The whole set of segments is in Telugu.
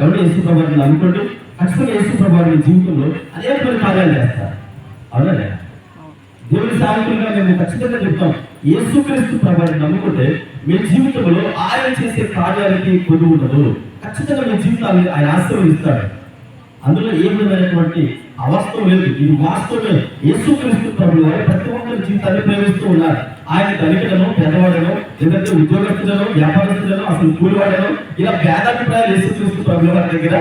ఎవరు యేసు ప్రభావిని నమ్ముకోండి ఖచ్చితంగా యేసు ప్రభావాన్ని జీవితంలో అనేకమైన కార్యాలు చేస్తారు. అవునా దేవుని సాయంత్రంగా మేము ఖచ్చితంగా చెప్తాం యేసుక్రీస్తు ప్రభావాన్ని నమ్ముకుంటే మీ జీవితంలో ఆయన చేసే కార్యాలకి కొద్దు ఉండదు. ఖచ్చితంగా మీ జీవితాన్ని ఆయన ఆశీర్వదిస్తాడు. అందులో ఏ విధమైనటువంటి అవాస్తవం లేదు. ఇది వాస్తవమే యేసుక్రీస్తు ప్రభు వారు ప్రతి ఒక్కరి జీవితాన్ని ప్రేమిస్తూ ఉన్నారు. ఆయన దళితులను పెద్దవాడను ఎందుకంటే ఉద్యోగస్తులను వ్యాపారస్తులను అసలు కూలివాడను ఇలా భేదాభిప్రాయాలు యేసుక్రీస్తు ప్రభు వారి దగ్గర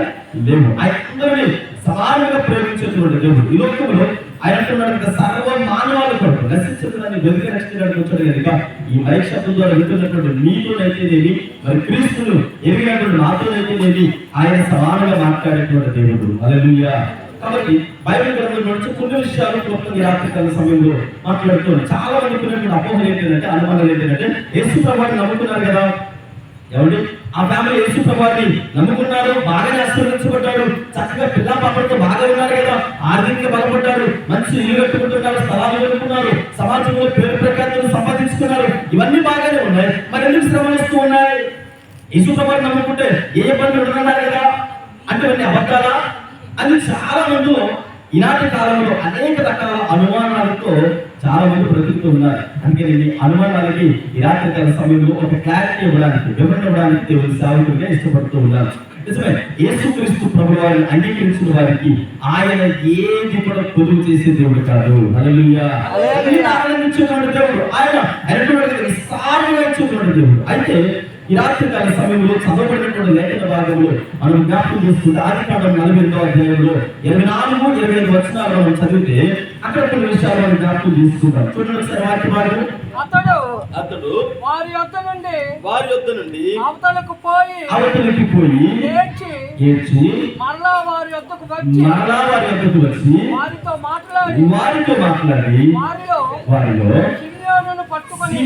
లేవు. అందరినీ సమానంగా ప్రేమించేటువంటి దేవుడు. ఈ లోకంలో ఆయన అంటున్నాడు కదా, సర్వ మానవాలు కొరకు నశించడానికి వెలుగు నష్టడానికి వచ్చాడు కనుక ఈ మైక్ శబ్దం ద్వారా వింటున్నటువంటి మీతోనైతేనేమి మరి క్రీస్తులు ఎరిగినటువంటి నాతోనైతేనేమి ఆయన సమానంగా మాట్లాడేటువంటి దేవుడు. అలలుయ్యా కాబట్టి బైబిల్ గ్రంథం నుంచి కొన్ని విషయాలు క్లుప్తంగా ఈ రాత్రికాల సమయంలో మాట్లాడుతున్నాడు చాలా మంది ఉన్నటువంటి అపోహలు ఏంటంటే అనుమానాలు ఏంటంటే యేసు ప్రభావాన్ని నమ్ముతున్నారు కదా. ఏమండి? ఆ ఫ్యామిలీ యేసు ప్రభావాన్ని నమ్ముకున్నారు బాగానే ఆశీర్వదించబడ్డారు చక్కగా పిల్ల పాపలతో బాగా ఉన్నారు కదా. ఆర్థికంగా బలపడ్డారు మంచి ఇల్లు కట్టుకుంటున్నారు స్థలాలు కట్టుకున్నారు సమాజంలో పేరు ప్రఖ్యాతులు సంపాదించుకున్నారు. ఇవన్నీ బాగానే ఉన్నాయి. మరి ఎందుకు శ్రమలు ఉన్నాయి? యేసు ప్రభావాన్ని నమ్ముకుంటే ఏ ఇబ్బందులు ఉంటున్నారు కదా? అంటే ఇవన్నీ అబద్ధాలా? అని చాలా మంది ఈనాటి కాలంలో అనేక రకాల అనుమానాలతో చాలా మంది బ్రతుకుతూ ఉన్నారు. అందుకే నేను ఈ అనుమానాలకి ఈ రాత్రి కాల సమయంలో ఒక క్లారిటీ ఇవ్వడానికి వివరణ ఇవ్వడానికి దేవుని సేవకుడిగా ఇష్టపడుతూ ఉన్నాను. నిజమే యేసుక్రీస్తు ప్రభు వారిని అంగీకరించిన వారికి ఆయన ఏది కూడా పొదుపు చేసే దేవుడు కాదు. దేవుడు. ఆయన ఇచ్చేటువంటి దేవుడు. అయితే ఈ రాత్రి కాల సమయంలో చదవబడినటువంటి లేఖన భాగంలో మనం జ్ఞాపకం చేసుకుంటే ఆది కాండం నలభై ఎనిమిదో అధ్యాయంలో ఇరవై నాలుగు ఇరవై ఐదు వచనాలు మనం చదివితే అక్కడ కొన్ని విషయాలు మనం జ్ఞాపకం చేసుకుంటాం చూడండి ఒకసారి వాక్య భాగం అతడు అతడు వారి యొద్ద నుండి వారి యొద్ద నుండి అవతలకు పోయి అవతలికి పోయి ఏడ్చి ఏడ్చి మరలా వారి యొద్దకు వచ్చి మరలా వారి వచ్చి వారితో మాట్లాడి వారితో మాట్లాడి వారిలో వారిలో పట్టుకొని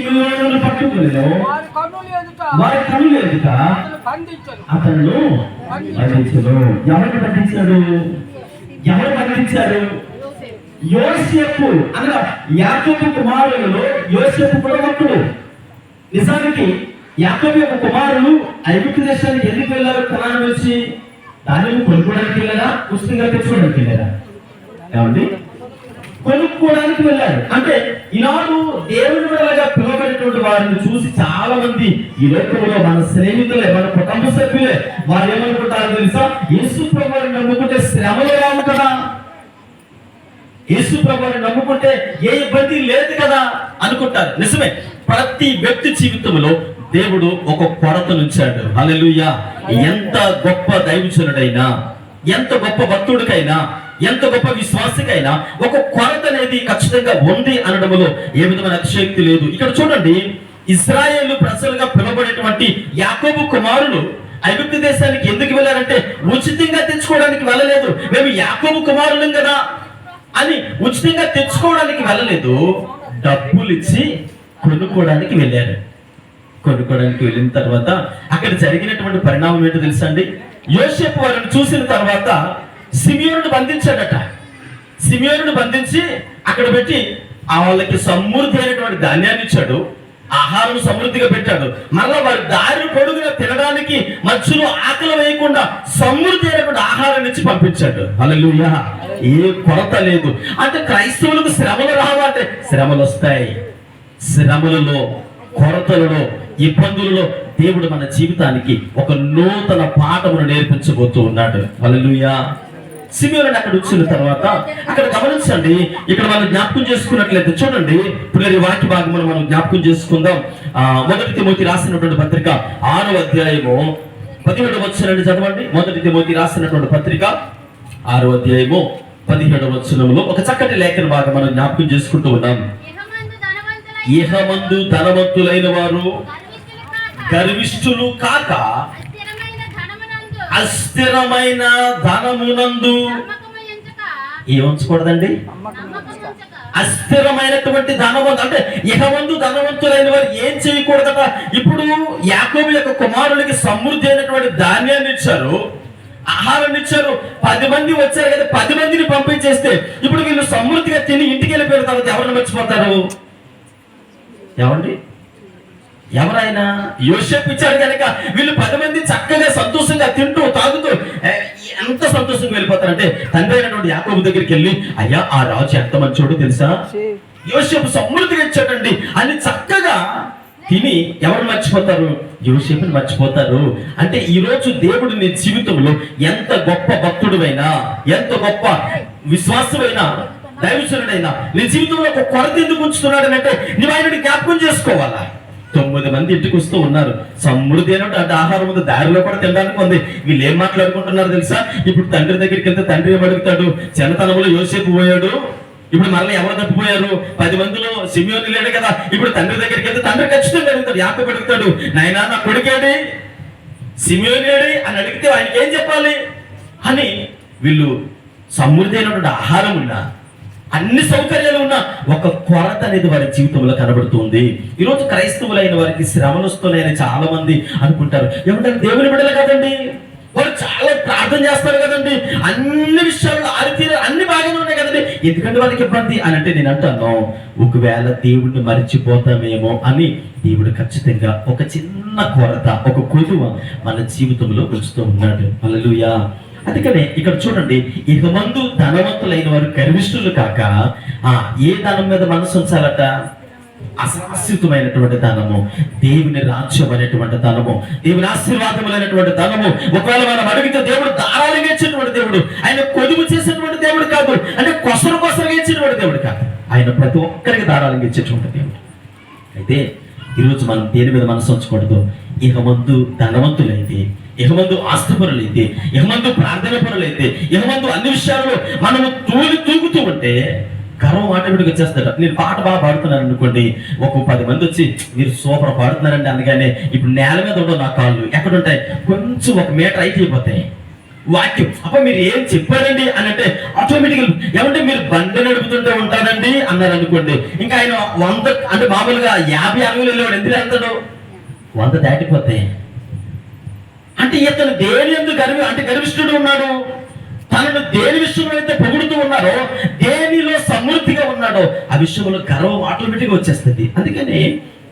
వారి కన్నులు ఎదుట వారి కళ్ళు ఎదుట అతను ఎవరు బంధించాడు? ఎవరు బంధించాడు? యోసేపు. అనగా యాకోబు కుమారులలో యోసేపు కూడా ఒకడు నిజానికి యాకోబు యొక్క కుమారులు ఐగుప్తు దేశానికి ఎందుకు వెళ్ళారు? కళాను వచ్చి దానిని కొనుక్కోవడానికి వెళ్ళారా? పుస్తకంగా తెచ్చుకోవడానికి వెళ్ళారా? ఏమండి? కనుక్కోవడానికి వెళ్ళాడు. అంటే ఈనాడు దేవుని బిడ్డలుగా పిలవబడినటువంటి వారిని చూసి చాలా మంది ఈ లోకంలో మన స్నేహితులే మన కుటుంబ సభ్యులే. వారు ఏమనుకుంటారో తెలుసా? యేసు ప్రభుని నమ్ముకుంటే శ్రమలు రావు కదా. యేసు ప్రభుని నమ్ముకుంటే ఏ ఇబ్బంది లేదు కదా అనుకుంటారు. నిజమే. ప్రతి వ్యక్తి జీవితంలో దేవుడు ఒక కొరతనుంచాడు హల్లెలూయా. ఎంత గొప్ప దైవజనుడైనా ఎంత గొప్ప భక్తుడికైనా ఎంత గొప్ప విశ్వాసకైనా ఒక కొరత అనేది ఖచ్చితంగా ఉంది అనడంలో ఏ విధమైన అతిశక్తి లేదు. ఇక్కడ చూడండి ఇస్రాయేల్ ప్రజలుగా పిలువబడేటువంటి యాకోబు కుమారులు ఐగుప్తు దేశానికి ఎందుకు వెళ్ళారంటే ఉచితంగా తెచ్చుకోవడానికి వెళ్ళలేదు. మేము యాకోబు కుమారులం కదా అని ఉచితంగా తెచ్చుకోవడానికి వెళ్ళలేదు. డబ్బులు ఇచ్చి కొనుక్కోవడానికి వెళ్ళారు. కొనుక్కోవడానికి వెళ్ళిన తర్వాత అక్కడ జరిగినటువంటి పరిణామం ఏంటో తెలుసండి యోసేపు వారిని చూసిన తర్వాత సిమియోనుడు బంధించాడట. సిమియోనుడు బంధించి అక్కడ పెట్టి ఆ వాళ్ళకి సమృద్ధి అయినటువంటి ధాన్యాన్ని ఇచ్చాడు. ఆహారం సమృద్ధిగా పెట్టాడు. మళ్ళా వారి దారి పొడుగున తినడానికి మధ్యలో ఆకలి వేయకుండా సమృద్ధి అయినటువంటి ఆహారాన్ని ఇచ్చి పంపించాడు. హల్లెలూయా. ఏ కొరత లేదు. అంటే క్రైస్తవులకు శ్రమలు రావాలంటే శ్రమలు వస్తాయి. శ్రమలలో కొరతలలో ఇబ్బందులలో దేవుడు మన జీవితానికి ఒక నూతన పాఠమును నేర్పించబోతూ ఉన్నాడు. అలలుయా సిమియోని అక్కడ వచ్చిన తర్వాత అక్కడ గమనించండి ఇక్కడ మనం జ్ఞాపకం చేసుకున్నట్లయితే చూడండి ఈ వాక్య భాగమును మనం జ్ఞాపకం చేసుకుందాం. ఆ మొదటి తిమోతి రాసినటువంటి పత్రిక ఆరో అధ్యాయము పదిహేడు వచ్చినట్టు చదవండి. మొదటి తిమోతి రాసినటువంటి పత్రిక ఆరో అధ్యాయము పదిహేడు వచనంలో ఒక చక్కటి లేఖన భాగం మనం జ్ఞాపకం చేసుకుంటూ ఉన్నాం. ఇహమందు ధనవంతులైన వారు గర్విష్ఠులు కాక అస్థిరమైన ధనమునందు ఏముంచకూడదండి? అస్థిరమైనటువంటి ధనవంతు అంటే ఇహమందు ధనవంతులైన వారు ఏం చేయకూడదట? ఇప్పుడు యాకోబు యొక్క కుమారులకి సమృద్ధి అయినటువంటి ధాన్యాన్ని ఇచ్చారు ఆహారాన్ని ఇచ్చారు. పది మంది వచ్చారు కదా పది మందిని పంపించేస్తే ఇప్పుడు వీళ్ళు సమృద్ధిగా తిని ఇంటికి వెళ్ళిపోయిన తర్వాత ఎవరిని మర్చిపోతారు? ఏమండి? ఎవరైనా యోసేపు ఇచ్చాడు కనుక వీళ్ళు పది మంది చక్కగా సంతోషంగా తింటూ తాగుతూ ఎంత సంతోషంగా వెళ్ళిపోతారంటే తండ్రి అయినటువంటి యాకోబు దగ్గరికి వెళ్ళి అయ్యా ఆ రాజు ఎంత మంచోడు తెలుసా? యోసేపు సమృద్ధిగా ఇచ్చాడండి. అని చక్కగా తిని ఎవరు మర్చిపోతారు? యోసేపుని మర్చిపోతారు. అంటే ఈ రోజు దేవుడు నీ జీవితంలో ఎంత గొప్ప భక్తుడివైనా ఎంత గొప్ప విశ్వాసమైనా దైవజనుడైనా నీ జీవితంలో ఒక కొరత ఎందుకు ఉంచుతున్నాడు అంటే నువ్వు ఆయనని జ్ఞాపకం చేసుకోవాలా? తొమ్మిది మంది ఇంటికి వస్తూ ఉన్నారు. సమృద్ధి అయినట్టు ఆహారం ఉంది. దారిలో కూడా తినడానికి ఉంది. వీళ్ళు ఏం మాట్లాడుకుంటున్నారు తెలుసా? ఇప్పుడు తండ్రి దగ్గరికి వెళ్తే తండ్రి అడుగుతాడు? చిన్నతనంలో యోసేపు పోయాడు. ఇప్పుడు మరలా ఎవరు తప్పిపోయారు? పది మందిలో సిమియోని లేడు కదా. ఇప్పుడు తండ్రి దగ్గరికి వెళ్తే తండ్రి ఖచ్చితంగా అడుగుతాడు. యాకబు అడుగుతాడు నాయనా నా కొడుకేడి సిమియోనేడి అని అడిగితే ఆయనకి ఏం చెప్పాలి? అని వీళ్ళు సమృద్ధి అయినటువంటి ఆహారం ఉన్నా అన్ని సౌకర్యాలు ఉన్నా ఒక కొరత అనేది వారి జీవితంలో కనబడుతుంది. ఈరోజు క్రైస్తవులైన వారికి శ్రమలు వస్తున్నాయని చాలా మంది అనుకుంటారు. ఏమంటారు? దేవుని బిడ్డలు కదండి? వారు చాలా ప్రార్థన చేస్తారు కదండి. అన్ని విషయాల్లో ఆరితీర అన్ని బాగానే ఉన్నాయి కదండి. ఎందుకంటే వాళ్ళకి ఇబ్బంది అని అంటే నేను అంటాను ఒకవేళ దేవుడిని మర్చిపోతామేమో అని దేవుడు ఖచ్చితంగా ఒక చిన్న కొరత ఒక కొదువ మన జీవితంలో ఉంచుతూ ఉన్నాడు. హల్లెలూయా. అందుకనే ఇక్కడ చూడండి ఇక మందు ధనవంతులైన వారు గర్విష్ఠులు కాక ఆ ఏ ధనం మీద మనసు ఉంచాలట? అశాశ్వతమైనటువంటి ధనము దేవుని రాజ్యం అనేటువంటి ధనము దేవుని ఆశీర్వాదములైనటువంటి ధనము. ఒకవేళ మనం అడిగితే దేవుడు దారాలు ఇచ్చినటువంటి దేవుడు ఆయన కొదువు చేసినటువంటి దేవుడు కాదు అంటే కొసరు కొసరు ఇచ్చినటువంటి దేవుడు కాదు. ఆయన ప్రతి ఒక్కరికి దారాలు ఇచ్చేటువంటి దేవుడు. అయితే ఈరోజు మనం దేని మీద మనసు ఉంచకూడదు? ఇక ముందు ధనవంతులైతే యహమందు ముందు ఆస్తిపరులైతే యహమందు ముందు ప్రార్థన పరులైతే ఇక అన్ని విషయాల్లో మనము తూలి తూగుతూ ఉంటే గర్వం ఆటోమేటిక్ వచ్చేస్తాడు నేను పాట బాగా పాడుతున్నాను అనుకోండి ఒక పది మంది వచ్చి మీరు సూపర్ పాడుతున్నారండి అందుకనే ఇప్పుడు నేల మీద ఉండవు నా కాళ్ళు. ఎక్కడ ఉంటాయి కొంచెం ఒక మీటర్ అయితే అయిపోతాయి. వాక్యం. అప్ప మీరు ఏం చెప్పారండి అని అంటే ఆటోమేటిక్ ఏమంటే మీరు బండి నడుపుతుంటే ఉంటారండి అన్నారు అనుకోండి. ఇంకా ఆయన వంద అంటే మామూలుగా యాభై అరవై వెళ్ళేవాడు ఎందుకు వెళ్తాడు? వంద దాటిపోతాయి అంటే ఇతను దేని ఎందుకు గర్వి అంటే గర్విష్ఠుడు ఉన్నాడు? తనను దేని విషయంలో అయితే పొగుడుతూ ఉన్నారో దేనిలో సమృద్ధిగా ఉన్నాడో ఆ విషయంలో గర్వం ఆటోమేటిక్గా వచ్చేస్తుంది. అందుకని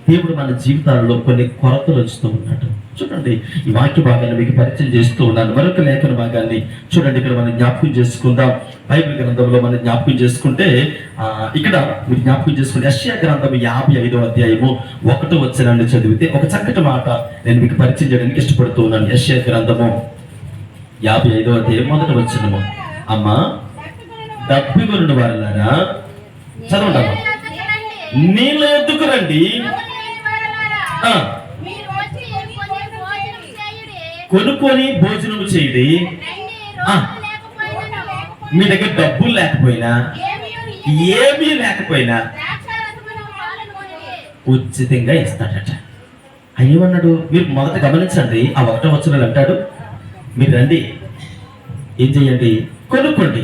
దేవుడు మన జీవితాలలో కొన్ని కొరతలు వచ్చుతూ ఉన్నాడు. చూడండి ఈ వాక్య భాగాన్ని మీకు పరిచయం చేస్తూ ఉన్నాను. మరొక లేఖన భాగాన్ని చూడండి ఇక్కడ మనం జ్ఞాపకం చేసుకుందాం. బైబిల్ గ్రంథంలో మనం జ్ఞాపకం చేసుకుంటే ఆ, ఇక్కడ మీరు జ్ఞాపకం చేసుకుంటే యెషయా గ్రంథం యాభై ఐదో అధ్యాయము ఒకటో వచ్చినాన్ని చదివితే ఒక చక్కటి మాట నేను మీకు పరిచయం చేయడానికి ఇష్టపడుతూ ఉన్నాను. యెషయా గ్రంథము యాభై ఐదో అధ్యాయం మొదట వచ్చినము అమ్మ దప్పిగొరుడు వారలారా? చదవండి అమ్మ. నీళ్ళ ఎద్దుకు కొనుక్కొని భోజనం చేయడి. ఆ. మీ దగ్గర డబ్బులు లేకపోయినా ఏమీ లేకపోయినా ఉచితంగా ఇస్తాడట. ఆయన మీరు మొదట గమనించండి. ఆ ఒకటో వచ్చిన అంటాడు. మీరు రండి. ఏం చెయ్యండి కొనుక్కోండి.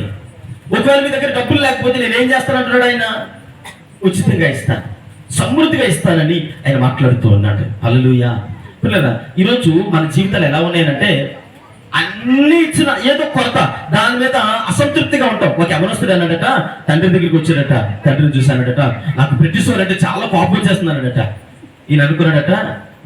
ఒకవేళ మీ దగ్గర డబ్బులు లేకపోతే నేను ఏం చేస్తాను ఆయన? ఉచితంగా ఇస్తాను. సమృద్ధిగా ఇస్తానని ఆయన మాట్లాడుతూ ఉన్నాడు. హల్లెలూయా. పిల్లరా ఈరోజు మన జీవితాలు ఎలా ఉన్నాయనంటే అన్ని ఇచ్చిన ఏదో కొరత దాని మీద అసంతృప్తిగా ఉంటాం. ఒక ఎవరొస్తాడు అన్నాడట తండ్రి దగ్గరికి వచ్చాడట తండ్రిని చూశానడట నాకు బ్రిటిష్ వారు అంటే చాలా కోపం చేస్తున్నాడట ఈయన అనుకున్నాడట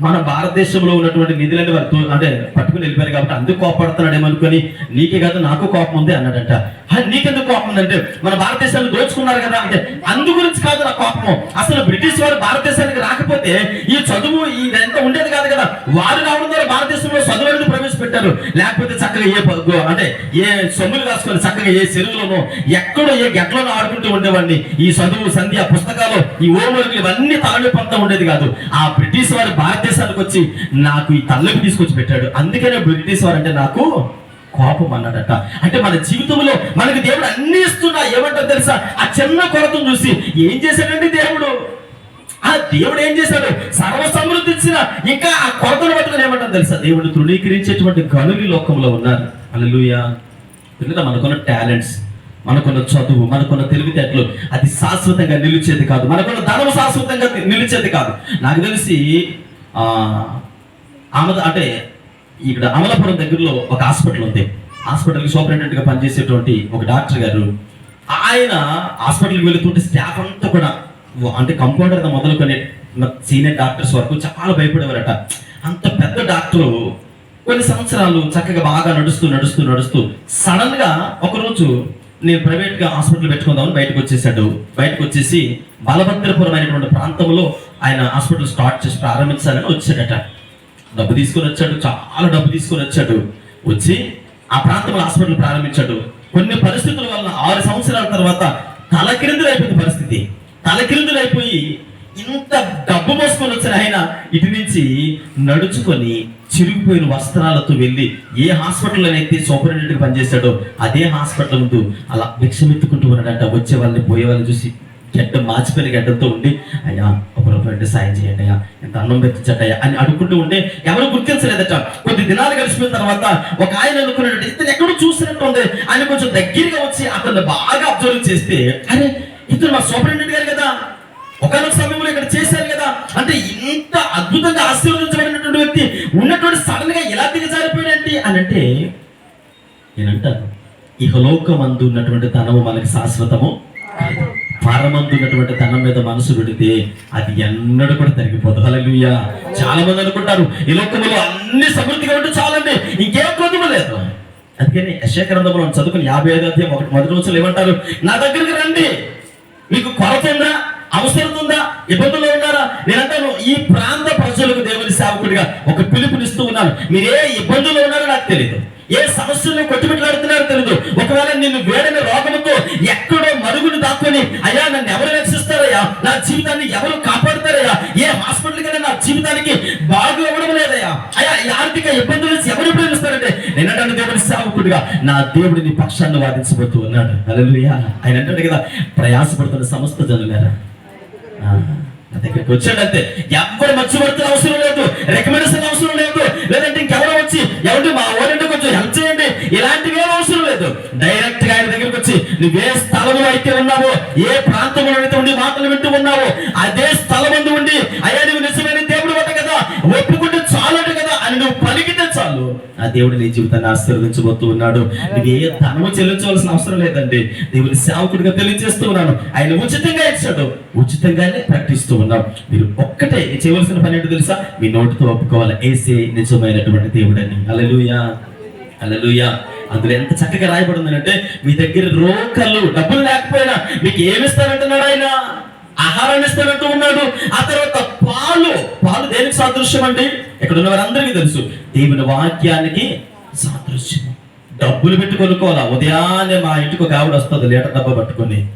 మన భారతదేశంలో ఉన్నటువంటి నిధులని వారు అంటే పట్టుకుని వెళ్ళిపోయారు కాబట్టి అందుకు కోపడుతున్నాడు ఏమనుకొని నీకే కాదు నాకు కోపం ఉంది అన్నాడట. నీకెందుకు కోపం ఉందంటే మన భారతదేశాన్ని దోచుకున్నారు కదా అంటే అందు గురించి కాదు నా కోపము. అసలు బ్రిటిష్ వారు భారతదేశానికి రాకపోతే ఈ చదువు ఇదంతా ఉండేది కాదు కదా. వారు రావడం ద్వారా భారతదేశంలో చదువు అనేది ప్రవేశపెట్టారు. లేకపోతే చక్కగా ఏ ప- అంటే ఏ సొమ్ములు కాసుకొని చక్కగా ఏ చెరువులోనో ఎక్కడో ఏ గెట్లోనో ఆడుకుంటూ ఉండేవాడిని. ఈ చదువు సంధ్య పుస్తకాలు ఈ ఓమరులు ఇవన్నీ తలనొప్పంతా ఉండేది కాదు. ఆ బ్రిటిష్ వారు భారతదేశానికి వచ్చి నాకు ఈ తలనొప్పి తీసుకొచ్చి పెట్టాడు. అందుకనే బ్రిటిష్ వారు అంటే నాకు కోపం అన్నాడట. అంటే మన జీవితంలో మనకి దేవుడు అన్ని ఇస్తున్నా. ఏమంటారు తెలుసా? ఆ చిన్న కొరతను చూసి ఏం చేశాడండి దేవుడు? ఆ దేవుడు ఏం చేశాడు? సర్వ సమృద్ధి ఇచ్చిన ఇంకా ఆ కొరతను పట్టుకుని ఏమంటారు తెలుసా? దేవుడు తృణీకరించేటువంటి గనులు లోకంలో ఉన్నారు. అల్లెలుయా ఎందుకంటే మనకున్న టాలెంట్స్ మనకున్న చదువు మనకున్న తెలివితేటలు అది శాశ్వతంగా నిలిచేది కాదు. మనకున్న ధనం శాశ్వతంగా నిలిచేది కాదు. నాకు తెలిసి ఆమె అంటే ఇక్కడ అమలాపురం దగ్గరలో ఒక హాస్పిటల్ ఉంది. హాస్పిటల్కి సూపరింటెండెంట్గా పనిచేసేటువంటి ఒక డాక్టర్ గారు ఆయన హాస్పిటల్కి వెళుతుంటే స్టాఫ్ అంతా కూడా అంటే కంపౌండర్గా మొదలుకొని సీనియర్ డాక్టర్స్ వరకు చాలా భయపడేవారట. అంత పెద్ద డాక్టరు కొన్ని సంవత్సరాలు చక్కగా బాగా నడుస్తూ నడుస్తూ నడుస్తూ సడన్గా ఒకరోజు నేను ప్రైవేట్గా హాస్పిటల్ పెట్టుకుందామని బయటకు వచ్చేసాడు. బయటకు వచ్చేసి బలభద్రపురం అయినటువంటి ప్రాంతంలో ఆయన హాస్పిటల్ స్టార్ట్ చేసి ప్రారంభించాలని వచ్చాడట. డబ్బు తీసుకొని వచ్చాడు చాలా డబ్బు తీసుకొని వచ్చాడు. వచ్చి ఆ ప్రాంతంలో హాస్పిటల్ ప్రారంభించాడు. కొన్ని పరిస్థితుల వల్ల ఆరు సంవత్సరాల తర్వాత తలకిరిందులైపోయింది పరిస్థితి. తలకిరిందులైపోయి అయిపోయి ఇంత డబ్బు మోసుకొని వచ్చిన ఆయన ఇటు నుంచి నడుచుకొని చిరిగిపోయిన వస్త్రాలతో వెళ్ళి ఏ హాస్పిటల్లో అయితే సూపరింటెండెంట్ పనిచేశాడో అదే హాస్పిటల్ ముందు అలా భిక్షమెత్తుకుంటూ ఉన్నాడంట. వచ్చే వాళ్ళని పోయే వాళ్ళని చూసి గడ్డ మార్చిపోయిన గడ్డంతో ఉండి అయ్యా ఒక రూపాయి సాయం చేయండి అయ్యా ఎంత అన్నం పెట్టించటయ్యా అని అడుగుకుంటూ ఉంటే ఎవరు గుర్తించలేదట. కొద్ది దినాలు గడిచిపోయిన తర్వాత ఒక ఆయన అనుకున్నట్టు ఇతను ఎక్కడో చూసినట్టు ఉంది. ఆయన కొంచెం దగ్గరగా వచ్చి అతన్ని బాగా అబ్జర్వ్ చేస్తే అరే ఇతను మా సూపరింటెండెంట్ గారు కదా. ఒకనొక సమయంలో ఇక్కడ చేశారు కదా. అంటే ఇంత అద్భుతంగా ఆశీర్వదించబడినటువంటి వ్యక్తి ఉన్నటువంటి సడన్గా ఎలా దిగజారిపోయాడంటే అని అంటే నేనంటాను ఇహలోకమందు ఉన్నటువంటి తనము మనకి శాశ్వతము పరమందు తన మీద మనసు పెడితే అది ఎన్నడూ కూడా తరిగిపోదు. హల్లెలూయా. చాలా మంది అనుకుంటారు ఈ లోకంలో అన్ని సమృద్ధిగా ఉంటే చాలండి ఇంకేం కొద్దిమ లేదు. అందుకని యశేఖరంలో చదువుకుని యాభై ఐదు అధ్యాయం ఒకటి మొదటి రోజులు ఏమంటారు? నా దగ్గరికి రండి. మీకు కొరత ఉందా? అవసరం ఉందా? ఇబ్బందులు ఉన్నారా? నేనంటాను ఈ ప్రాంత ప్రజలకు దేవుని సేవకుడిగా ఒక పిలుపునిస్తూ ఉన్నాను. మీరే ఇబ్బందులు ఉన్నారో నాకు తెలియదు ఏ సమస్యలను కొట్టుమిట్లాడుతున్నారో తెలియదు ఒకవేళ నిన్ను వేడని రోగంతో ఎక్కడో మరుగును దాక్కుని అయ్యా నన్ను ఎవరు రక్షిస్తారయ్యా? నా జీవితాన్ని ఎవరు కాపాడుతారయ్యా? ఏ హాస్పిటల్ కన్నా నా జీవితానికి బాగు ఇవ్వడం లేదయ్యా? అయ్యా ఆర్థిక ఇబ్బందులు ఎవరు ప్రేమిస్తారంటే నిన్నటాను దేవుడి సేవకుడిగా నా దేవుడిని నీ పక్షాన్ని వాదించబోతూ ఉన్నాడు. అలలుయా ఆయన అంటాడు కదా ప్రయాసపడుతున్న సమస్త జనులారా? నా దగ్గరికి వచ్చాడంతే ఎవరు మర్చిపడుతున్న అవసరం లేదు రికమెండేషన్ అవసరం లేదు. లేదంటే ఇంకెవరో వచ్చి ఎవరి మా ఊరంటే ఇలాంటివి ఏం అవసరం లేదు. డైరెక్ట్గా ఆయన దగ్గరికి వచ్చి నువ్వు ఏ స్థలంలో అయితే ఉన్నావో ఏ ప్రాంతంలో అయితే ఉండి మాటలు వింటూ ఉన్నావో అదే స్థలం ముందు ఉండి అయ్యా నువ్వు నిజమైన దేవుడు అంట కదా ఒప్పుకుంటే చాలు కదా అని నువ్వు పలికితే చాలు. ఆ దేవుడు నీ జీవితాన్ని ఆశీర్వదించబోతూ ఉన్నాడు. నీకు ఏ ధనము చెల్లించవలసిన అవసరం లేదండి. దేవుని సేవకుడిగా తెలియజేస్తూ ఉన్నాను. ఆయన ఉచితంగా ఇచ్చాడు. ఉచితంగానే ప్రకటిస్తూ ఉన్నాం. మీరు ఒక్కటే చేయవలసిన పని ఏంటో తెలుసా? మీ నోటితో ఒప్పుకోవాలి. ఏసే నిజమైనటువంటి దేవుడని. అలలుయా అలలుయా అందులో ఎంత చక్కగా రాయబడిందంటే మీ దగ్గర రోకలు డబ్బులు లేకపోయినా మీకు ఏమి ఇస్తానంటున్నాడు ఆయన? ఆహారాన్ని ఇస్తానంటూ ఉన్నాడు. ఆ తర్వాత పాలు. పాలు దేనికి సాదృశ్యం అండి? ఇక్కడ ఉన్న వారందరికీ తెలుసు. దేవుని వాక్యానికి సాదృశ్యం. డబ్బులు పెట్టి కొనుక్కోవాలా? ఉదయాన్నే మా ఇంటికి ఒక ఆవిడ వస్తుంది లీటర్ డబ్బా పట్టుకొని.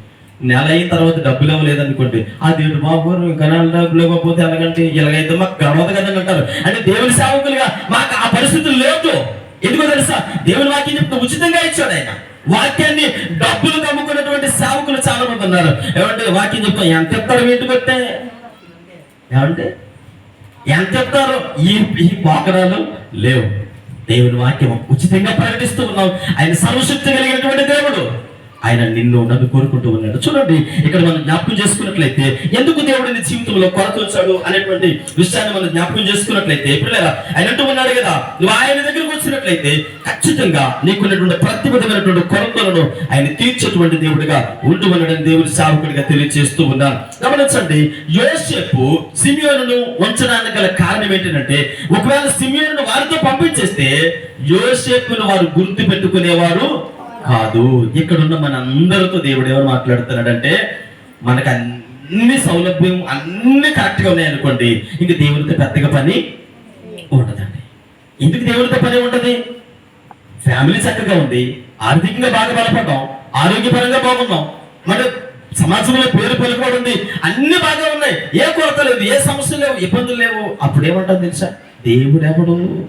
నెల అయిన తర్వాత డబ్బులు ఇవ్వలేదనుకోండి. ఆ దేవుడు బాబు ఇంకా నెల డబ్బులు ఇవ్వకపోతే ఎలాగంటే ఇలాగైతే మాకు గడవదు కదని అంటారు. అంటే దేవుని సేవకులుగా మాకు ఆ పరిస్థితులు లేదు ఎందుకో తెలుసా? దేవుని వాక్యం చెప్తే ఉచితంగా ఇచ్చాడు ఆయన. వాక్యాన్ని డబ్బులు కమ్ముకున్నటువంటి సేవకులు చాలా మంది ఉన్నారు. ఏమంటే వాక్యం చెప్తాం ఎంత ఇస్తారు వీటి వస్తే ఏమంటే ఎంత ఇస్తారు ఈ ఈ పోకరాలు లేవు. దేవుని వాక్యం ఉచితంగా ప్రకటిస్తూ ఉన్నాం. ఆయన సర్వశక్తి కలిగినటువంటి దేవుడు. ఆయన నిన్ను నన్ను కోరుకుంటూ ఉన్నాడు. చూడండి ఇక్కడ మనం జ్ఞాపకం చేసుకున్నట్లయితే ఎందుకు దేవుడు నీ జీవితంలో కొరత వచ్చాడు అనేటువంటి విషయాన్ని మనం జ్ఞాపకం చేసుకున్నట్లయితే ఇప్పుడు లేదా ఆయన అంటూ ఉన్నాడు కదా? నువ్వు ఆయన దగ్గరకు వచ్చినట్లయితే ఖచ్చితంగా నీకున్నటువంటి ప్రతిపదమైనటువంటి కొరతలను ఆయన తీర్చేటువంటి దేవుడిగా ఉంటూ ఉన్నాడని దేవుడి సావకుడిగా తెలియజేస్తూ ఉన్నాను. గమనించండి యోసేపు సిమియోను ఉంచడానికి గల కారణం ఏంటంటే ఒకవేళ సిమియోను వారితో పంపించేస్తే యోసేపును వారు గుర్తు పెట్టుకునేవారు కాదు. ఇక్కడ ఉన్న మన అందరితో దేవుడు ఎవరు మాట్లాడుతున్నాడంటే మనకు అన్ని సౌలభ్యం అన్ని కరెక్ట్గా ఉన్నాయనుకోండి ఇంక దేవుడితో పెద్దగా పని ఉండదండి. ఎందుకు దేవుడితో పని ఉండదు? ఫ్యామిలీ చక్కగా ఉంది ఆర్థికంగా బాగా బలపడ్డాం ఆరోగ్యపరంగా బాగున్నాం మన సమాజంలో పేరు పలుకుబడి ఉంది అన్ని బాగా ఉన్నాయి. ఏ కొరత లేదు ఏ సమస్య లేవు ఇబ్బందులు లేవు. అప్పుడేమంటాం తెలుసా? దేవుడు ఎవడు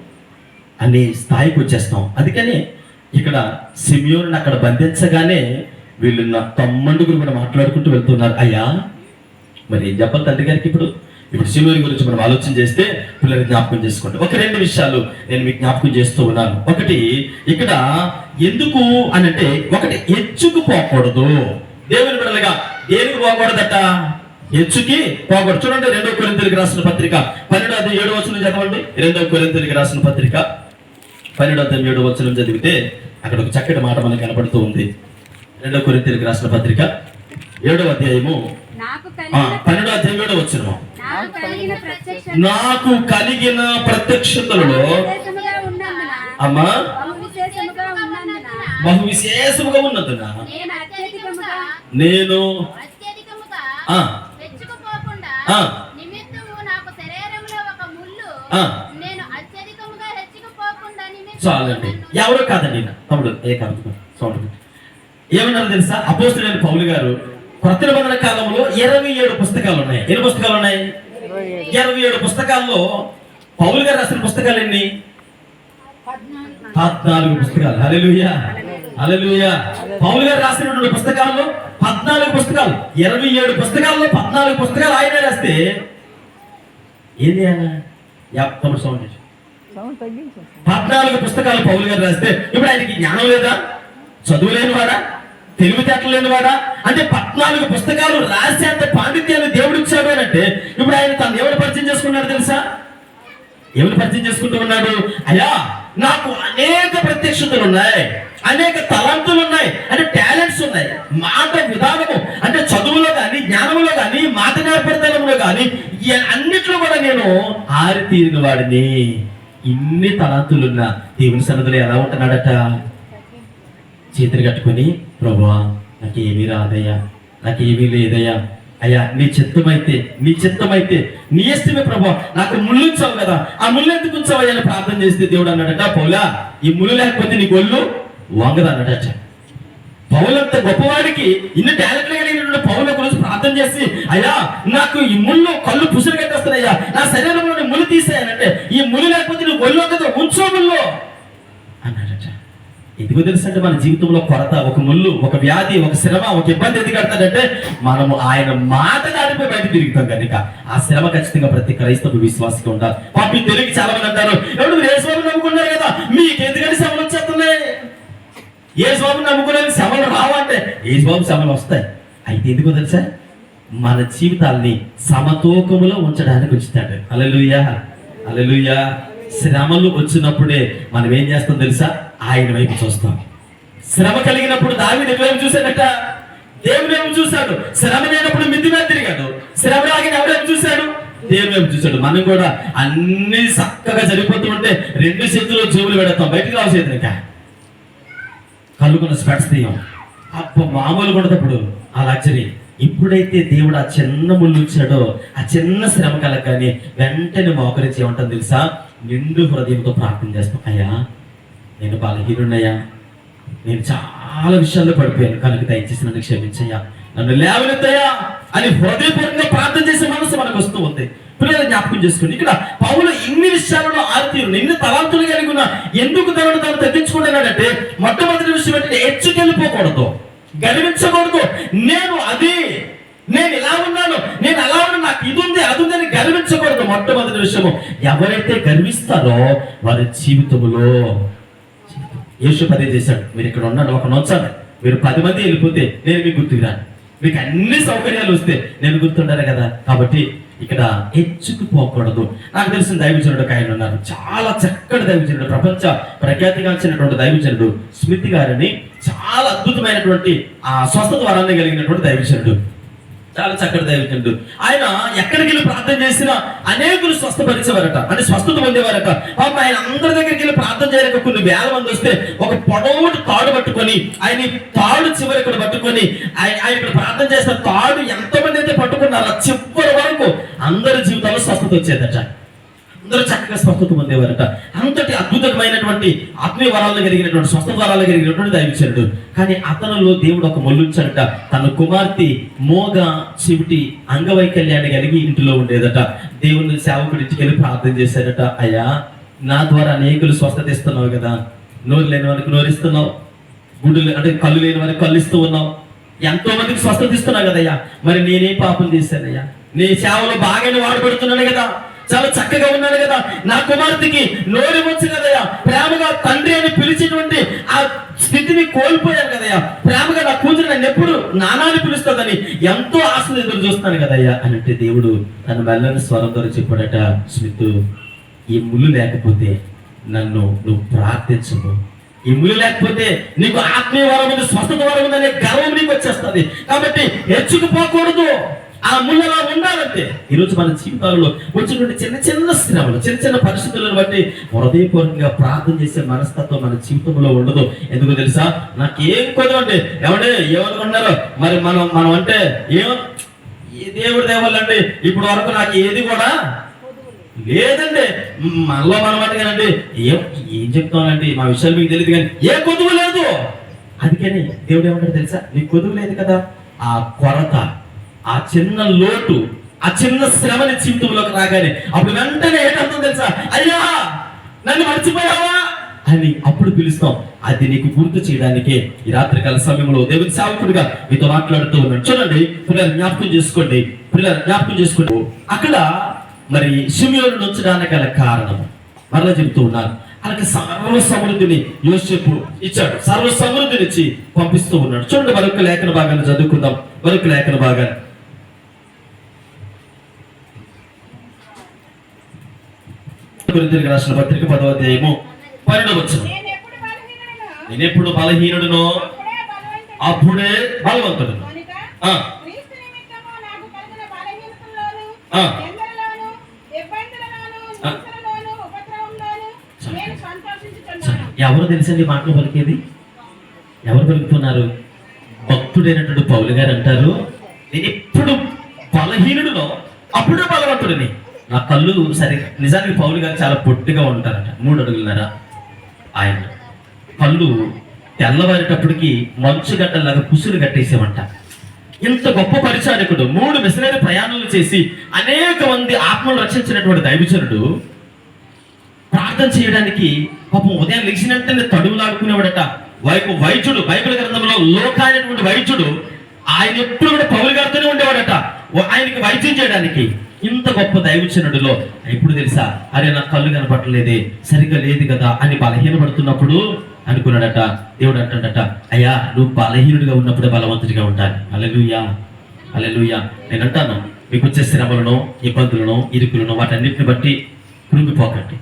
అనే స్థాయికి వచ్చేస్తాం. అందుకని ఇక్కడ సిమియోని అక్కడ బంధించగానే వీళ్ళు నా తమ్మండుగురు కూడా మాట్లాడుకుంటూ వెళ్తున్నారు. అయ్యా మరి ఏం చెప్పాలి తండ్రి గారికి ఇప్పుడు? ఇప్పుడు శివుని గురించి మనం ఆలోచన చేస్తే పిల్లలు జ్ఞాపకం చేసుకోండి. ఒక రెండు విషయాలు నేను మీకు జ్ఞాపకం చేస్తూ ఉన్నాను. ఒకటి ఇక్కడ ఎందుకు అని అంటే ఒకటి ఎచ్చుకు పోకూడదు. దేవుని బిడ్డలుగా దేనికి పోకూడదట? ఎచ్చుకి పోకూడదు. చూడండి రెండో కొరింతలకు రాసిన పత్రిక. పన్నెండు అది ఏడు వచనం చదవండి. రెండో కొరింతలకు రాసిన పత్రిక. పన్నెండు అధ్యాయం ఏడు వచనం చదివితే అక్కడ ఒక చక్కటి మాట మనకు కనపడుతూ ఉంది. రెండో కొరింతలకు రాసిన పత్రిక ఏడో అధ్యాయము. పన్నెండో అధ్యాయం ఏడో వచనము. నా నాకు కలిగిన ప్రత్యక్షతలలో అమ్మా. బహు విశేషముగా ఉన్నందున ఉన్నదినా నేను ఆ. చాలండి. ఎవరో కాదండి తమ్ముడు ఏ కాదు సౌండ్ ఏమన్నారు తెలుసా? అపోస్తుడైన పౌలు గారు కొత్త నిబంధన కాలంలో ఇరవై ఏడు పుస్తకాలు ఉన్నాయి. ఎన్ని పుస్తకాలు ఉన్నాయి? ఇరవై ఏడు పుస్తకాల్లో పౌలు గారు రాసిన పుస్తకాలు ఎన్ని? పద్నాలుగు పుస్తకాలు. అలెలుయా అలెలుయా పౌలు గారు రాసినటువంటి పుస్తకాల్లో పద్నాలుగు పుస్తకాలు. ఇరవై ఏడు పుస్తకాల్లో పద్నాలుగు పుస్తకాలు ఆయనే రాస్తే ఏది ఆయన? యాప్ తమ సౌండ్ పద్నాలుగు పుస్తకాలు పౌలు గారు రాస్తే ఇప్పుడు ఆయనకి జ్ఞానం లేదా? చదువు లేనివాడా? తెలివితేటలు లేనివాడా? అంటే పద్నాలుగు పుస్తకాలు రాసేంత పాండిత్యాన్ని దేవుడు ఇచ్చాడు అని అంటే ఇప్పుడు ఆయన తను ఎవరు పరిచయం చేసుకున్నాడు తెలుసా? ఎవరు పరిచయం చేసుకుంటూ ఉన్నాడు? అయ్యా నాకు అనేక ప్రత్యక్షతలు ఉన్నాయి అనేక తలంతులు ఉన్నాయి అంటే టాలెంట్స్ ఉన్నాయి. మాట విధానము అంటే చదువులో కానీ జ్ఞానంలో కానీ మాట నేర్పడతనంలో కానీ అన్నిట్లో కూడా నేను ఆరితీరిన వాడిని. ఇన్ని తలాంతులున్న దేవుని సన్నదులు ఎలా ఉంటున్నాడట? చేతులు కట్టుకొని ప్రభువా నాకు ఏమీ రాదయ్యా నాకు ఏమీ లేదయ్యా. అయ్యా నీ చిత్తమైతే నీ చిత్తమైతే నీ ఇష్టమే ప్రభా నాకు ముళ్ళు ఉంచావు కదా ఆ ముళ్ళు ఎందుకు ఉంచావయ్యా? అని ప్రార్థన చేస్తే దేవుడు అన్నాడట పౌలా ఈ ముళ్ళు లేకపోతే నీ గొల్లు వంగదు అన్నాడట. పౌలంత గొప్పవాడికి ఇన్ని టాలెంట్లు కలిగిన పౌల గురించి ప్రార్థన చేసి అయ్యా నాకు ఈ ముళ్ళు కళ్ళు పుసులు కట్టేస్తున్నాయ్యా నా శరీరంలో ముళ్ళు తీసేయాలంటే ఈ ముళ్ళు లేకపోతే నువ్వు గొల్లు కదా ఉంచో ముళ్ళు. అన్నాడట. ఎందుకు తెలుసు అంటే మన జీవితంలో కొరత ఒక ముళ్ళు ఒక వ్యాధి ఒక శ్రమ ఒక ఇబ్బంది ఎందుకు కడతాడంటే మనము ఆయన మాట దాటిపోయి బయట తిరుగుతాం కనుక. ఆ శ్రమ ఖచ్చితంగా ప్రతి క్రైస్తవ విశ్వాసగా ఉండాలి. పాపి తెలుగు చాలా మంది అంటారు ఎవరు ఏ స్వామి నమ్ముకున్నారు కదా? మీకు ఎందుకని శ్రమలు వచ్చేస్తున్నాయి యేసుబాబు నమ్ముకునే శ్రమలు రావంటే యేసుబాబు శ్రమలు వస్తాయి. అయితే ఎందుకు తెలుసా? మన జీవితాల్ని సమతూకములో ఉంచడానికి ఉంచుతాడు అలలుయా అలలుయా శ్రమలు వచ్చినప్పుడే మనం ఏం చేస్తాం తెలుసా? ఆయన వైపు చూస్తాం. శ్రమ కలిగినప్పుడు దావి వైపు చూశాడట? దేవుని వైపు చూశాడు. శ్రమ లేనప్పుడు మిద్ది మీద తిరిగాడు. శ్రమ రాగిన ఎవరైపు చూశాడు? దేవుని వైపు చూశాడు. మనం కూడా అన్ని చక్కగా జరిగిపోతూ ఉంటే రెండు చేతుల్లో జేబులు పెడతాం. బయటికి రాసేది ఇంకా. కలుగున్న స్పెట్స్ తీయం. అప్ప మామూలు కొడతప్పుడు ఆ లగ్జరీ. ఎప్పుడైతే దేవుడు ఆ చిన్న ముళ్ళు ఇచ్చాడో ఆ చిన్న శ్రమ కలగని వెంటనే మోకరించి ఏమంటాం తెలుసా? నిండు హృదయంతో ప్రార్థన చేస్తాం. అయ్యా నేను బలహీనున్నయ్యా. నేను చాలా విషయాల్లో పడిపోయాను. కనుక దయచేసి నన్ను క్షమించయ్యా. నన్ను లేవనెత్తయ్యా అని హృదయపూర్వకంగా ప్రార్థన చేసే మనసు మనకు వస్తూ ఉంది. పిల్లలు జ్ఞాపకం చేసుకోండి. ఇక్కడ పౌలు ఇన్ని విషయాలలో ఆర్తీరు ఇన్ని తలాంతులు కలిగి ఉన్న ఎందుకు తనను తాను తగ్గించుకుంటున్నాడంటే మొట్టమొదటి విషయం ఏంటంటే హెచ్చుకెళ్ళిపోకూడదు గర్వించకూడదు. నేను అది. నేను ఇలా ఉన్నాను. నేను అలా ఉన్నాను. నాకు ఇది ఉంది అది ఉంది అని గర్వించకూడదు మొట్టమొదటి విషయము. ఎవరైతే గర్విస్తారో వారి జీవితంలో యేసు పదే చేశాడు. మీరు ఇక్కడ ఉన్నాడు ఒక నొచ్చాను మీరు పది మంది వెళ్ళిపోతే నేను మీకు గుర్తుకురాను మీకు అన్ని సౌకర్యాలు వస్తే నేను గుర్తుండాలి కదా. కాబట్టి ఇక్కడ హెచ్చుకుపోకూడదు నాకు తెలిసిన దైవజనుడు ఆయన ఉన్నారు. చాలా చక్కటి దైవజనుడు ప్రపంచ ప్రఖ్యాతిగాంచినటువంటి దైవజనుడు స్మితి గారిని చాలా అద్భుతమైనటువంటి ఆ స్వస్థత వరాన్ని కలిగినటువంటి దైవచనుడు చాలా చక్కటి దైవచనుడు ఆయన ఎక్కడికి వెళ్ళి ప్రార్థన చేసినా అనేకులు స్వస్థపరిచేవారట అంటే స్వస్థత పొందేవారట. పాపం ఆయన అందరి దగ్గరికి వెళ్ళి ప్రార్థన చేయలేక కొన్ని వేల మంది వస్తే ఒక పొడవుటి తాడు పట్టుకొని ఆయన తాడు చివరి ఇక్కడ పట్టుకొని ఆయన ఆయన ఇక్కడ ప్రార్థన చేసిన తాడు ఎంతమంది అయితే పట్టుకున్నారో చివరి వరకు అందరి జీవితాల్లో స్వస్థత వచ్చేదట. అందరూ చక్కగా స్వస్థత పొందేవారట అంతటి అద్భుతమైనటువంటి ఆత్మీయ వరాలు కలిగినటువంటి స్వస్థ వరాలు కలిగినటువంటి దైవచరుడు. కానీ అతనిలో దేవుడు ఒక మొల్లుంచాడట. తన కుమార్తె మోగ చెవిటి అంగవైకల్యాన్ని కలిగి ఇంటిలో ఉండేదట. దేవుని సేవకుడి ఇంటికి వెళ్ళి ప్రార్థన చేశాడట. అయ్యా నా ద్వారా అనేకులు స్వస్థత ఇస్తున్నావు కదా. నోరు లేని వారికి నోరిస్తున్నావు. గుడ్డు అంటే కళ్ళు లేని వారికి కళ్ళు ఇస్తూ ఉన్నావు. ఎంతో మందికి స్వస్థత ఇస్తున్నావు కదయ్యా. మరి నేనేం పాపం చేశానయ్యా. నీ సేవలో బాగానే వాడబడుతున్నాను కదా. చాలా చక్కగా ఉన్నాడు కదా. నా కుమార్తెకి నోరు వచ్చు కదయ్యా. ప్రేమగా తండ్రి అని పిలిచేటువంటి ఆ స్థితిని కోల్పోయాను కదయ్యా. ప్రేమగా నా కూతురు నన్ను ఎప్పుడు నానాన్ని పిలుస్తుందని ఎంతో ఆశలు ఎదురు చూస్తాను కదయ్యా అని అంటే దేవుడు తన మెల్లని స్వరం ద్వారా చెప్పాడట స్మిత్ ఈ ముళ్ళు లేకపోతే నన్ను నువ్వు ప్రార్థించము. ఈ ముళ్ళు లేకపోతే నీకు ఆత్మీయ వరం ఉంది స్వస్థత వరం ఉంది అనే గర్వం నీకు వచ్చేస్తుంది. కాబట్టి హెచ్చుకుపోకూడదు ఆ ముళ్ళలా ఉండాలంటే. ఈరోజు మన జీవితాలలో వచ్చినటువంటి చిన్న చిన్న శ్రమలు చిన్న చిన్న పరిస్థితులను బట్టి హృదయపూర్వకంగా ప్రార్థన చేసే మనస్తత్వం మన జీవితంలో ఉండదు. ఎందుకు తెలుసా? నాకేం కొద్దు అంటే ఎవడే ఏమనుకుంటున్నారు? మరి మనం మనం అంటే ఏం? ఏ దేవుడి దేవాలండి ఇప్పుడు వరకు నాకు ఏది కూడా లేదండి. మనలో మనం అంటేనండి ఏం ఏం చెప్తామండి మా విషయాలు మీకు తెలియదు కానీ ఏ కొదువు లేదు. అందుకని దేవుడు ఏమంటాడు తెలుసా? నీకు కొదువు లేదు కదా? ఆ కొరత. ఆ చిన్న లోటు ఆ చిన్న శ్రమని జీవితంలోకి రాగానే అప్పుడు వెంటనే ఏంటంతో తెలుసా? అయ్యా నన్ను మర్చిపోయావా? అని అప్పుడు పిలుస్తాం. అది నీకు గుర్తు చేయడానికే ఈ రాత్రికాల సమయంలో దేవుని సేవకుడిగా మీతో మాట్లాడుతూ ఉన్నాడు చూడండి పిల్లలు జ్ఞాపకం చేసుకోండి. పిల్లలు జ్ఞాపకం చేసుకోండి. అక్కడ మరి షిమియోను ఉంచడానికి గల కారణం. మరలా చెబుతూ ఉన్నారు అలాగే సర్వ సమృద్ధిని యోసేపు ఇచ్చాడు. సర్వ సమృద్ధిని ఇచ్చి పంపిస్తూ ఉన్నాడు. చూడండి మరొక లేఖన భాగాన్ని చదువుకుందాం. మరొక లేఖన భాగాన్ని. కొరింథీయులకు రాసిన పత్రిక పదవ అధ్యాయము పన్నెండు వచ్చిన నేనెప్పుడు నేను ఎప్పుడు బలహీనుడునో అప్పుడే బలవంతుడు ఎవరు తెలుసండి మాటలు పలికేది? ఎవరు పలుకుతున్నారు? భక్తుడైనటువంటి పౌలు గారు అంటారు నేను ఎప్పుడు బలహీనుడునో అప్పుడే బలవంతుడిని. నా కళ్ళు సరి నిజానికి పౌలు గారు చాలా పొట్టిగా ఉంటారట. మూడు అడుగులన్నర ఆయన. కళ్ళు తెల్లవారేటప్పటికి మంచు గడ్డలాగా కుసులు కట్టేసేవంట. ఇంత గొప్ప పరిచారకుడు. మూడు మిషనరీ ప్రయాణాలు చేసి అనేక మంది ఆత్మలు రక్షించినటువంటి దైవచనుడు ప్రార్థన చేయడానికి పాపం ఉదయం లేచినంతనే తడువులాడుకునేవాడట. వైపు వైద్యుడు బైబిల్ గ్రంథంలో లోకాయనటువంటి వైద్యుడు ఆయన ఎప్పుడు కూడా పౌరు గారితోనే ఉండేవాడట. ఆయనకి వైద్యం చేయడానికి ఇంత గొప్ప దైవచనుడిలో ఎప్పుడు తెలుసా? అరే నా కళ్ళు కనపడలేదే సరిగ్గా లేదు కదా అని బలహీనపడుతున్నప్పుడు అనుకున్నాడట దేవుడు అంటాడట అయ్యా నువ్వు బలహీనుడిగా ఉన్నప్పుడే బలవంతుడిగా ఉంటాను అలెలుయా అలెలుయా నేను అంటాను మీకు వచ్చే శ్రమలను ఇబ్బందులను ఇరుకులను వాటన్నిటిని బట్టి కృంగిపోకండి.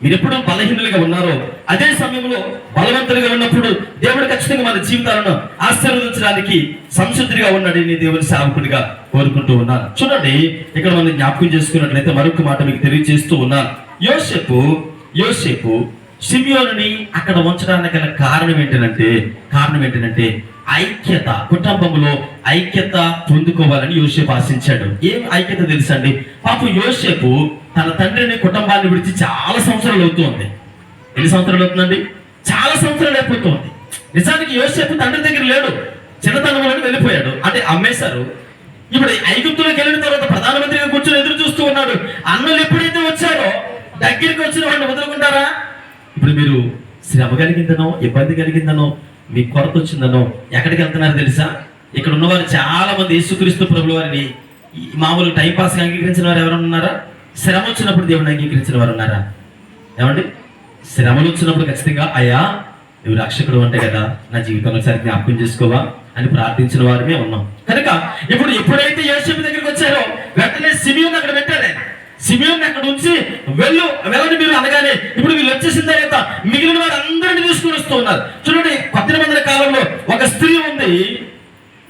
మీరు ఎప్పుడు బలహీనులుగా ఉన్నారో అదే సమయంలో బలవంతులుగా ఉన్నప్పుడు దేవుడు ఖచ్చితంగా మన జీవితాలను ఆశీర్వదించడానికి సంశుద్ధిగా ఉన్నాడు దేవుని సేవకుడిగా కోరుకుంటూ ఉన్నారు. చూడండి ఇక్కడ మనం జ్ఞాపకం చేసుకున్నట్లయితే మరొక మాట మీకు తెలియజేస్తూ ఉన్నారు యోసేపు యోసేపు సిమియోని అక్కడ ఉంచడానికి గల కారణం ఏంటంటే కారణం ఏంటంటే ఐక్యత కుటుంబంలో ఐక్యత పొందుకోవాలని యోసేపు ఆశించాడు. ఏం ఐక్యత తెలుసండి? పాపం యోసేపు తన తండ్రిని కుటుంబాన్ని విడిచి చాలా సంవత్సరాలు అవుతుంది. ఎన్ని సంవత్సరాలు అవుతుందండి? చాలా సంవత్సరాలు అయిపోతుంది. నిజానికి యోసేపు తండ్రి దగ్గర లేడు. చిన్నతనంలోనే వెళ్ళిపోయాడు. అంటే అమ్మేశారు. ఇప్పుడు ఐగుప్తులకు వెళ్ళిన తర్వాత ప్రధానమంత్రిగా కూర్చొని ఎదురు చూస్తూ ఉన్నాడు. అన్నలు ఎప్పుడైతే వచ్చారో దగ్గరికి వచ్చిన వాడిని వదులుకుంటారా? ఇప్పుడు మీరు శ్రమ కలిగిందనో ఇబ్బంది కలిగిందనో మీ కొరత వచ్చిందనో ఎక్కడికి వెళ్తున్నారు తెలుసా? ఇక్కడ ఉన్నవారు చాలా మంది యేసుక్రీస్తు ప్రభుల వారిని మామూలు టైంపాస్గా అంగీకరించిన వారు ఎవరైనా ఉన్నారా? శ్రమ వచ్చినప్పుడు దేవుని అంగీకరించిన వారు ఉన్నారా? ఏమండి? శ్రమలు వచ్చినప్పుడు ఖచ్చితంగా అయ్యా నువ్వు రక్షకుడు అంటే కదా నా జీవితంలో సరి జ్ఞాపకం చేసుకోవా అని ప్రార్థించిన వారమే ఉన్నాం. కనుక ఇప్పుడు ఎప్పుడైతే యేసపు దగ్గరికి వచ్చారో వెంటనే సిమియోన్ అక్కడ పెట్టాలి. సిమియోన్ అక్కడ ఉంచి వెళ్ళు వెళ్ళని మీరు అనగానే ఇప్పుడు వీళ్ళు వచ్చేసిన తర్వాత మిగిలిన వారు అందరిని తీసుకుని వస్తూ ఉన్నారు. చూడండి పద్దెనిమిది వందల కాలంలో ఒక స్త్రీ ఉంది.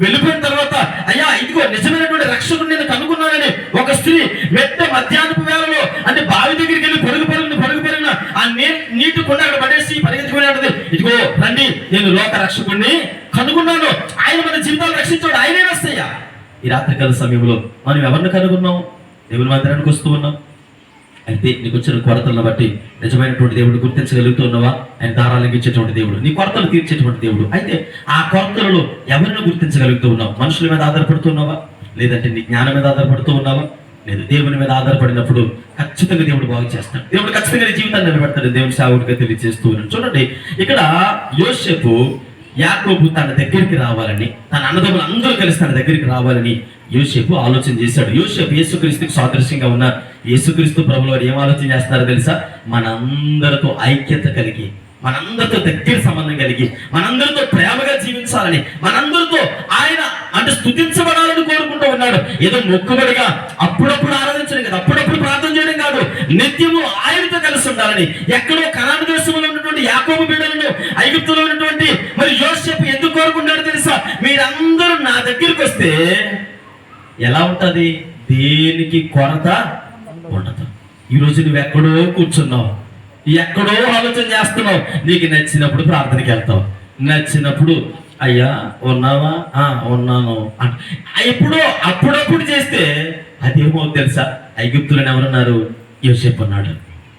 వెళ్ళిపోయిన తర్వాత అయ్యా ఇదిగో నిజమైనటువంటి రక్షకుడు నేను కనుగొన్నానని ఒక స్త్రీ మెత్త మధ్యాహ్నపు వేళలో అంటే బావి దగ్గరికి వెళ్ళి పరుగు పరుగుని పరుగు పెరిగిన ఆ నీ నీటి కొండ అక్కడ పడేసి పరిగెత్తుకునేది ఇదిగో రండి నేను లోక రక్షకుడిని కనుగొన్నాను. ఆయన మన జీవితాలు రక్షించాడు. ఆయనే వస్తాయా ఈ రాత్రికాల సమయంలో మనం ఎవరిని కనుగొన్నాం? దేవుని మందిరానికి వస్తూ ఉన్నాం. అయితే నీకు వచ్చిన కొరతలను బట్టి నిజమైనటువంటి దేవుడు గుర్తించగలుగుతున్నావా? ఆయన ధారాళంగా దేవుడు. నీ కొరతలు తీర్చేటువంటి దేవుడు. అయితే ఆ కొరతలలో ఎవరిని గుర్తించగలుగుతూ ఉన్నావు మనుషుల మీద ఆధారపడుతున్నావా? లేదంటే నీ జ్ఞానం మీద ఆధారపడుతూ ఉన్నావా లేదు దేవుని మీద ఆధారపడినప్పుడు ఖచ్చితంగా దేవుడు బాగు చేస్తాడు. దేవుడు ఖచ్చితంగా నీ జీవితాన్ని నిలబెడతాడు. దేవుని సాగుడిగా తెలియజేస్తూ ఉన్నాడు చూడండి ఇక్కడ యోసేపు యాకోబు తన దగ్గరికి రావాలని తన అన్నదమ్ములు అందరూ కలిసి తన దగ్గరికి రావాలని యోసేపు ఆలోచన చేశాడు. యోసేపు యేసుక్రీస్తుకు సాదృశ్యంగా ఉన్నారు యేసుక్రీస్తు ప్రభులు వారు ఏం ఆలోచన చేస్తున్నారో తెలుసా? మనందరితో ఐక్యత కలిగి మనందరితో దగ్గర సంబంధం కలిగి మనందరితో ప్రేమగా జీవించాలని మనందరితో ఆయన అంటే స్థుతించబడాలని కోరుకుంటూ ఉన్నాడు. ఏదో మొక్కుబడిగా అప్పుడప్పుడు ఆరాధించడం కాదు అప్పుడప్పుడు ప్రార్థన చేయడం కాదు. నిత్యము ఆయనతో కలిసి ఉండాలని ఎక్కడో కనాన దేశంలో ఉన్నటువంటి యాకోబు బిడ్డలను ఐగుప్తులో ఉన్నటువంటి మరి యోసేపు ఎందుకు కోరుకుంటాడో తెలుసా? మీరందరూ నా దగ్గరికి వస్తే ఎలా ఉంటుంది? దేనికి కొరత ఉండదు. ఈరోజు నువ్వు ఎక్కడో కూర్చున్నావు. ఎక్కడో ఆలోచన చేస్తున్నావు. నీకు నచ్చినప్పుడు ప్రార్థనకి వెళ్తావు. నచ్చినప్పుడు అయ్యా ఉన్నావా? ఆ ఉన్నాను. అంట ఎప్పుడో అప్పుడప్పుడు చేస్తే అదేమో తెలుసా? ఐగుప్తులను ఎవరున్నారు? యోసేపు ఉన్నాడు.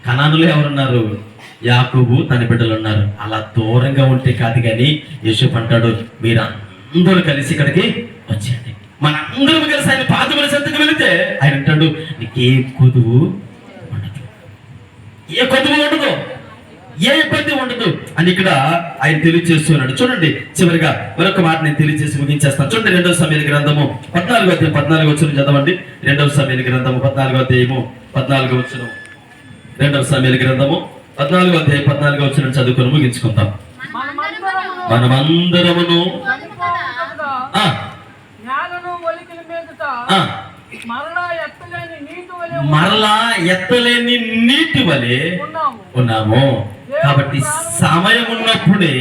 కణానులు ఎవరున్నారు? యాకూబు తన బిడ్డలు ఉన్నారు. అలా దూరంగా ఉంటే కాదు కానీ యోసేపు అంటాడు మీరు అందరూ కలిసి ఇక్కడికి వచ్చాడు మన అందరం కలిసి ఆయన పాదముల సంతకు వెళితే ఆయన అంటాడు నీకేం కొదువు ఉండదు. ఏ కొదువు ఉండదు? ఏ ఇబ్బంది ఉండదు? అని ఇక్కడ ఆయన తెలియజేస్తున్నాడు చూడండి చివరిగా మరొక మాట నేను తెలియజేసి ముగించేస్తాను. చూడండి రెండవ సమయాల గ్రంథము పద్నాలుగో అధ్యాయం పద్నాలుగు వచ్చిన చదవండి. రెండవ సమయాల గ్రంథము పద్నాలుగో అధ్యాయము పద్నాలుగో వచ్చిన రెండవ సమయాల గ్రంథము పద్నాలుగో అధ్యాయం పద్నాలుగో వచ్చిన చదువుకొని ముగించుకుందాం. మనమందరము మనమందరమును కదా ఆ, నేలను ఒలికిల మీదట ఆ, మరలా ఎత్తలేని నీటి వలె మరలా ఎత్తలేని నీటి వలె ఉన్నాము. కాబట్టి సమయం ఉన్నప్పుడే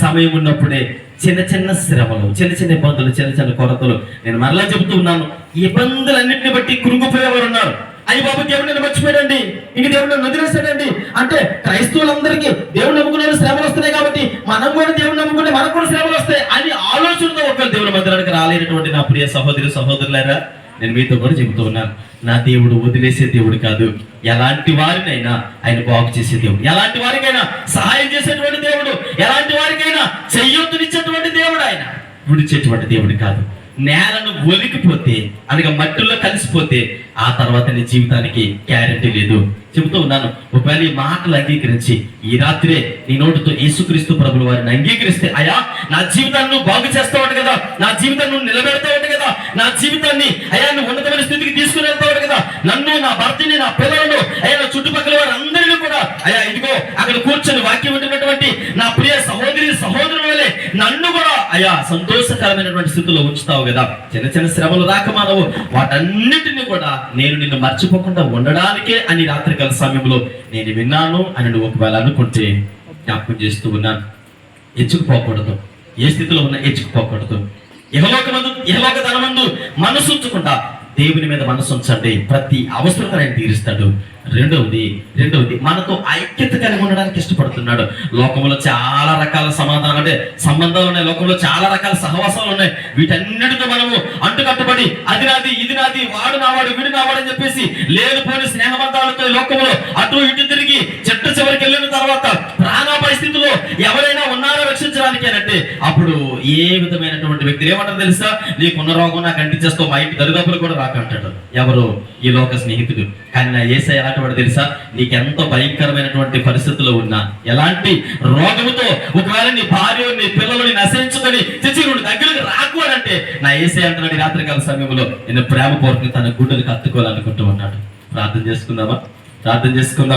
సమయం ఉన్నప్పుడే చిన్న చిన్న శ్రమలు చిన్న చిన్న ఇబ్బందులు చిన్న చిన్న కొరతలు. నేను మరలా చెబుతూ ఉన్నాను. ఈ ఇబ్బందులన్నింటిని బట్టి కృంగిపోయేవారు ఉన్నారు. అయ్యి బాబు దేవుడిని మర్చిపోయాడండి. ఇంక దేవుడిని నన్ను అంటే క్రైస్తవులందరికీ దేవుడు నమ్ముకునే శ్రమలు వస్తున్నాయి కాబట్టి మనం కూడా దేవుడు నమ్ముకుంటే మనకు కూడా శ్రమలు వస్తాయి అని ఆలోచనతో ఒకరు దేవుడి మందిరానికి రాలేనటువంటి నా ప్రియ సహోదరి సహోదరులారా నేను మీతో కూడా చెబుతూ ఉన్నాను. నా దేవుడు వదిలేసే దేవుడు కాదు. ఎలాంటి వారినైనా ఆయన బాగు చేసే దేవుడు. ఎలాంటి వారికైనా సహాయం చేసేటువంటి దేవుడు. ఎలాంటి వారికైనా చెయ్యొద్దునిచ్చేటువంటి దేవుడు ఆయన. విడిచేటువంటి దేవుడు కాదు. నేలను ఒలికిపోతే అనగా మట్టిలో కలిసిపోతే ఆ తర్వాత నీ జీవితానికి గ్యారంటీ లేదు. చెబుతూ ఉన్నాను ఒకవేళ ఈ మాటలు అంగీకరించి ఈ రాత్రే నీ నోటితో యేసుక్రీస్తు ప్రభుల వారిని అంగీకరిస్తే అయా నా జీవితాన్ని నువ్వు బాగు చేస్తావు కదా నా జీవితాన్ని నువ్వు నిలబెడతావు కదా నా జీవితాన్ని అయా నువ్వు ఉన్నతమైన స్థితికి తీసుకుని వెళ్తావు కదా నన్ను నా భర్తని నా పిల్లలను అయ్యా నా చుట్టుపక్కల వారందరినీ కూడా అయా ఇదిగో అక్కడ కూర్చొని వాక్యం వింటున్నటువంటి నా ప్రియ సహోదరి సహోదరుల వలె నన్ను కూడా అయా సంతోషకరమైనటువంటి స్థితిలో ఉంచుతావు కదా. చిన్న చిన్న శ్రమలు రాకమానవు వాటన్నిటిని కూడా నేను నిన్ను మర్చిపోకుండా ఉండడానికే అని రాత్రికాల సమయంలో నేను విన్నాను అని నువ్వు ఒకవేళ అనుకుంటే జ్ఞాపకం చేస్తూ ఉన్నాను. ఎచ్చుకుపోకూడదు. ఏ స్థితిలో ఉన్నా ఎచ్చుకుపోకూడదు. ఇహలోకమందు ఇహలోక ధనమందు మనసు ఉంచకుండా దేవుని మీద మనసు ఉంచండి. ప్రతి అవసరం ఆయన తీరుస్తాడు. రెండవది రెండవది మనతో ఐక్యత కలిగి ఉండడానికి ఇష్టపడుతున్నాడు. లోకంలో చాలా రకాల సమాధానం అంటే సంబంధాలు ఉన్నాయి లోకంలో చాలా రకాల సహవాసాలు ఉన్నాయి. వీటన్నిటితో మనము అంటుకట్టుబడి అది నాది ఇది నాది వాడు నావాడు వీడు నావాడు అని చెప్పేసి లేనిపోని స్నేహబంధాలతో ఈ లోకంలో అటు ఇటు తిరిగి చెట్ట చివరికి వెళ్ళిన తర్వాత ప్రాణ స్థితిలో ఎవరైనా ఉన్నారో రక్షించడానికేనంటే అప్పుడు ఏ విధమైనటువంటి వ్యక్తి ఏమంటారు తెలుసా? నీకున్న రోగం నాకు అంటించేస్తావు మా ఇంటి దరిదాపులు కూడా రాకంటాడు. ఎవరు? ఈ లోక స్నేహితుడు. కానీ నా ఏసై ఎలాంటి తెలుసా? నీకెంత భయంకరమైనటువంటి పరిస్థితుల్లో ఉన్నా ఎలాంటి రోగముతో ఒకవేళ నీ భార్య నీ పిల్లలని నశించుకొని తెచ్చి నువ్వు దగ్గరకు రాకు అని అంటే నా ఏసే అంటున్నాడు రాత్రికాల సమయంలో నేను ప్రేమపూర్వకంగా తన గుడ్డలకు కత్తుకోవాలనుకుంటూ ఉన్నాడు. ప్రార్థన చేసుకుందామా? ప్రార్థన చేసుకుందాం.